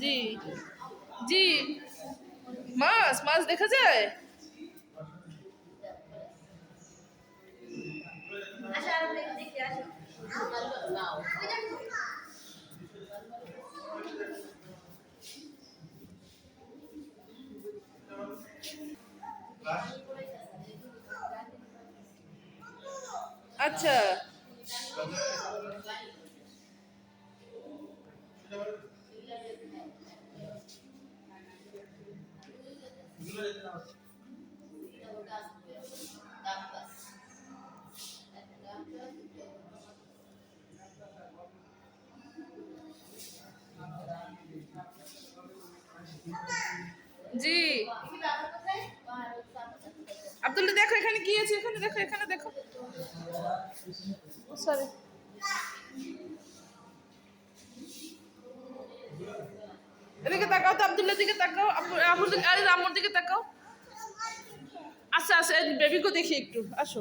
জি। জি। মাছ মাছ দেখা যায়? আচ্ছা জি। আব্দুল্লাহ দেখো এখানে কি আছে? এখানে দেখো এখানে দেখো। সরি এদিকে তাকাও তো, আবদুল্লার দিকে তাকাও আমার দিকে আরে রামুর দিকে তাকাও। আচ্ছা আচ্ছা বেবিকে দেখি একটু, আসো।